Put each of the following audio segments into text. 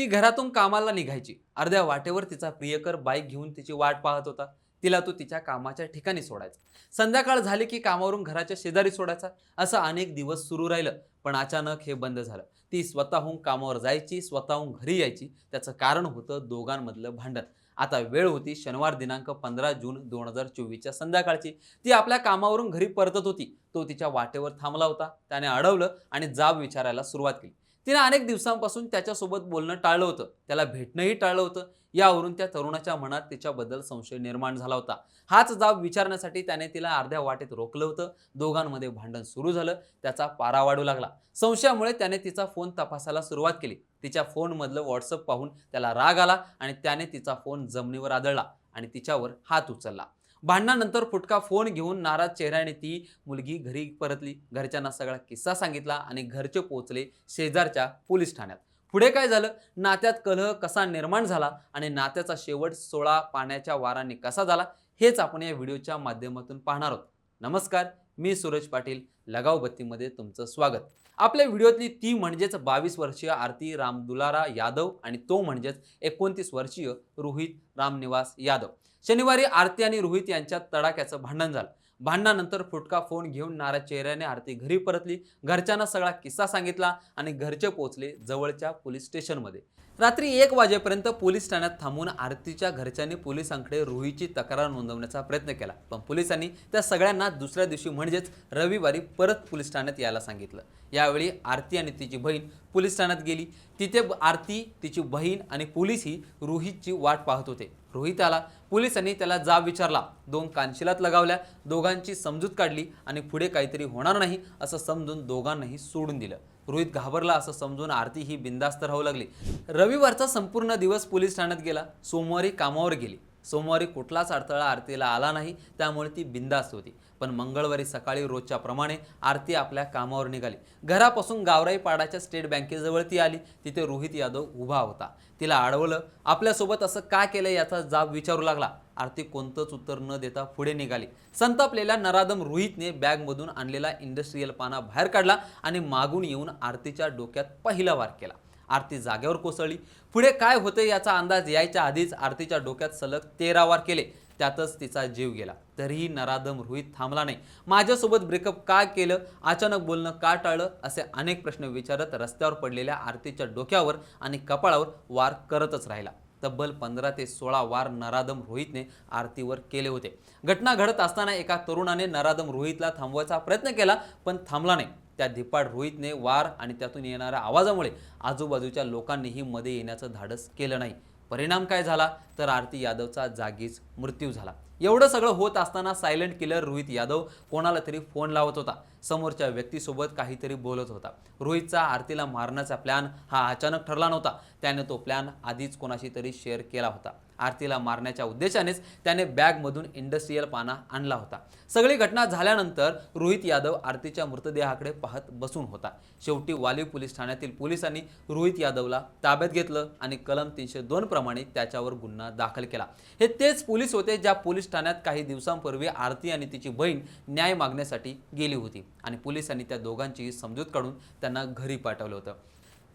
ती घरातून कामाला निघायची. अर्ध्या वाटेवर तिचा प्रियकर बाईक घेऊन तिची वाट पाहत होता. तिला तो तिच्या कामाच्या ठिकाणी सोडायचा. संध्याकाळ झाली की कामावरून घराच्या शेजारी सोडायचा. असं अनेक दिवस सुरू राहिलं पण अचानक हे बंद झालं. ती स्वतःहून कामावर जायची स्वतःहून घरी यायची. त्याचं कारण होतं दोघांमधलं भांडण. आता वेळ होती शनिवार दिनांक पंधरा जून दोन हजार चोवीसच्या संध्याकाळची. ती आपल्या कामावरून घरी परतत होती. तो तिच्या वाटेवर थांबला होता. त्याने अडवलं आणि जाब विचारायला सुरुवात केली. तिने अनेक दिवसांपासून त्याच्यासोबत बोलणं टाळलं होतं. त्याला भेटणंही टाळलं होतं. यावरून त्या तरुणाच्या मनात तिच्याबद्दल संशय निर्माण झाला होता. हाच जाब विचारण्यासाठी त्याने तिला अर्ध्या वाटेत रोखलं होतं. दोघांमध्ये भांडण सुरू झालं. त्याचा पारा वाढू लागला. संशयामुळे त्याने तिचा फोन तपासायला सुरुवात केली. तिच्या फोनमधलं व्हॉट्सअप पाहून त्याला राग आला आणि त्याने तिचा फोन जमिनीवर आदळला आणि तिच्यावर हात उचलला. भांडणानंतर फुटका फोन घेऊन नाराज चेहऱ्याने ती मुलगी घरी परतली. घरच्यांना सगळा किस्सा सांगितला आणि घरचे पोचले शेजारच्या पोलीस ठाण्यात. पुढे काय झालं? नात्यात कलह कसा निर्माण झाला आणि नात्याचा शेवट सोळा पाण्याच्या वाराने कसा झाला? हेच आपण या व्हिडिओच्या माध्यमातून पाहणार आहोत. नमस्कार. मी सूरज पाटील लगाव बत्तीमध्ये तुमचं स्वागत. आपल्या व्हिडिओतली ती म्हणजेच बावीस वर्षीय आरती रामदुलारा यादव आणि तो म्हणजेच एकोणतीस वर्षीय रोहित रामनिवास यादव. शनिवारी आरती आणि रोहित यांच्यात तडाख्याचं भांडण झालं. भांडणानंतर फुटका फोन घेऊन नाराज चेहऱ्याने आरती घरी परतली. घरच्यांना सगळा किस्सा सांगितला आणि घरचे पोचले जवळच्या पोलीस स्टेशनमध्ये. रात्री एक वाजेपर्यंत पोलीस ठाण्यात थांबून आरतीच्या घरच्यांनी पोलिसांकडे रोहीची तक्रार नोंदवण्याचा प्रयत्न केला. पण पोलिसांनी त्या सगळ्यांना दुसऱ्या दिवशी म्हणजेच रविवारी परत पोलीस ठाण्यात यायला सांगितलं. यावेळी आरती आणि तिची बहीण पोलीस ठाण्यात गेली. तिथे आरती तिची बहीण आणि पोलीसही रोहितची वाट पाहत होते. रोहित आला पोलिसांनी त्याला जाब विचारला. दोन कानशिलात लगावल्या. दोघांची समजूत काढली आणि पुढे काहीतरी होणार नाही असं समजून दोघांनाही सोडून दिलं. रोहित घाबरला असं समजून आरती ही बिंदास्त राहू लागली. रविवारचा संपूर्ण दिवस पोलीस ठाण्यात गेला. सोमवारी कामावर गेली. सोमवारी कुठलाच अडथळा आरतीला आला नाही त्यामुळे ती बिंदास्त होती. पण मंगळवारी सकाळी रोजच्याप्रमाणे आरती आपल्या कामावर निघाली. घरापासून गावराई पाडाच्या स्टेट बँकेजवळ ती आली. तिथे रोहित यादव उभा होता. तिला अडवलं आपल्यासोबत असं का केलं याचा जाब विचारू लागला. आरती कोणतंच उत्तर न देता पुढे निघाली. संतापलेल्या नरादम रोहितने बॅगमधून आणलेला इंडस्ट्रीयल पाना बाहेर काढला आणि मागून येऊन आरतीच्या डोक्यात पहिला वार केला. आरती जागेवर कोसळली. पुढे काय होते याचा अंदाज यायच्या आधीच आरतीच्या डोक्यात सलग तेरा वार केले. त्यातच तिचा जीव गेला. तरीही नराधम रोहित थांबला नाही. माझ्यासोबत ब्रेकअप का केलं? अचानक बोलणं का टाळलं? असे अनेक प्रश्न विचारत रस्त्यावर पडलेल्या आरतीच्या डोक्यावर आणि कपाळावर वार करतच राहिला. तब्बल पंधरा ते सोळा वार नराधम रोहितने आरतीवर केले होते. घटना घडत असताना एका तरुणाने नराधम रोहितला थांबवायचा प्रयत्न केला पण थांबला नाही. त्या धिपाड रोहितने वार आणि त्यातून येणाऱ्या आवाजामुळे आजूबाजूच्या लोकांनीही मध्ये येण्याचं धाडस केलं नाही. परिणाम काय झाला? तर आरती यादवचा जागीच मृत्यू झाला. एवढं सगळं होत असताना सायलेंट किलर रोहित यादव कोणाला तरी फोन लावत होता. समोरच्या व्यक्तीसोबत काहीतरी बोलत होता. रोहितचा आरतीला मारण्याचा प्लॅन हा अचानक ठरला नव्हता. त्याने तो प्लॅन आधीच कोणाशी तरी शेअर केला होता. आरतीला मारण्याच्या उद्देशानेच त्याने बॅगमधून इंडस्ट्रीयल पाना आणला होता. सगळी घटना झाल्यानंतर रोहित यादव आरतीच्या मृतदेहाकडे पाहत बसून होता. शेवटी वाली पोलीस ठाण्यातील पोलिसांनी रोहित यादवला ताब्यात घेतलं आणि कलम तीनशे दोन प्रमाणे त्याच्यावर गुन्हा दाखल केला. हे तेच पोलीस होते ज्या पोलीस ठाण्यात काही दिवसांपूर्वी आरती आणि तिची बहीण न्याय मागण्यासाठी गेली होती आणि पोलिसांनी त्या दोघांचीही समजूत काढून त्यांना घरी पाठवलं होतं.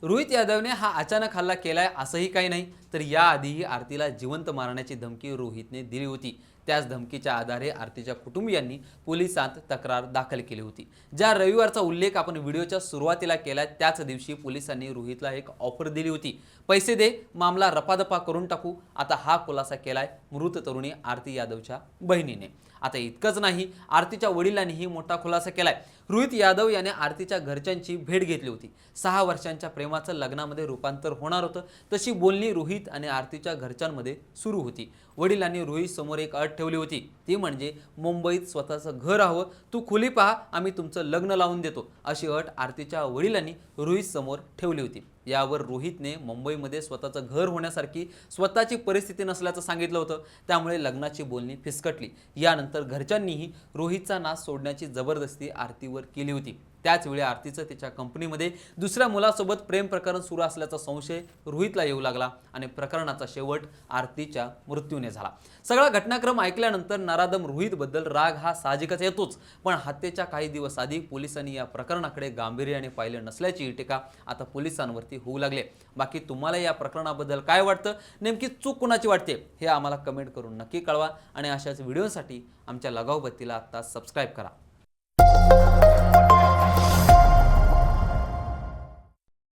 रोहित यादवने हा अचानक हल्ला केलाय असंही काही नाही तर याआधीही आरतीला जिवंत मारण्याची धमकी रोहितने दिली होती. त्याच धमकीच्या आधारे आरतीच्या कुटुंबियांनी पोलिसांत तक्रार दाखल केली होती. ज्या रविवारचा उल्लेख आपण व्हिडिओच्या सुरुवातीला केला त्याच दिवशी पोलिसांनी रोहितला एक ऑफर दिली होती. पैसे दे मामला रपादपा करून टाकू. आता हा खुलासा केलाय मृत तरुणी आरती यादवच्या बहिणीने. आता इतकंच नाही आरतीच्या वडिलांनीही मोठा खुलासा केलाय. रोहित यादव याने आरतीच्या घरच्यांची भेट घेतली होती. सहा वर्षांच्या प्रेमाचं लग्नामध्ये रूपांतर होणार होतं. तशी बोलणी रोहित आणि आरतीच्या घरच्यांमध्ये सुरू होती. वडिलांनी रोहित समोर एक अट ठेवली होती. ती म्हणजे मुंबईत स्वतःचं घर हवं. तू खुली पहा आम्ही तुमचं लग्न लावून देतो. अशी अट आरतीच्या वडिलांनी रोहित समोर ठेवली होती. यावर रोहितने मुंबईमध्ये स्वतःचं घर होण्यासारखी स्वतःची परिस्थिती नसल्याचं सांगितलं होतं. त्यामुळे लग्नाची बोलणी फिसकटली. यानंतर घरच्यांनीही रोहितचा नाश सोडण्याची जबरदस्ती आरतीवर केली होती. त्याचवेळी आरतीचं तिच्या कंपनीमध्ये दुसऱ्या मुलासोबत प्रेम प्रकरण सुरू असल्याचा संशय रोहितला येऊ लागला आणि प्रकरणाचा शेवट आरतीच्या मृत्यूने झाला. सगळा घटनाक्रम ऐकल्यानंतर नराधम रोहितबद्दल राग हा साहजिकच येतोच. पण हत्येच्या काही दिवस आधी पोलिसांनी या प्रकरणाकडे गांभीर्याने पाहिले नसल्याची टीका आता पोलिसांवरती होऊ लागले बाकी तुम्हाला या प्रकरणाबद्दल काय वाटतं? नेमकी चूक कुणाची वाटते? हे आम्हाला कमेंट करून नक्की कळवा आणि अशाच व्हिडिओसाठी आमच्या लगावबत्तीला आत्ता सबस्क्राईब करा.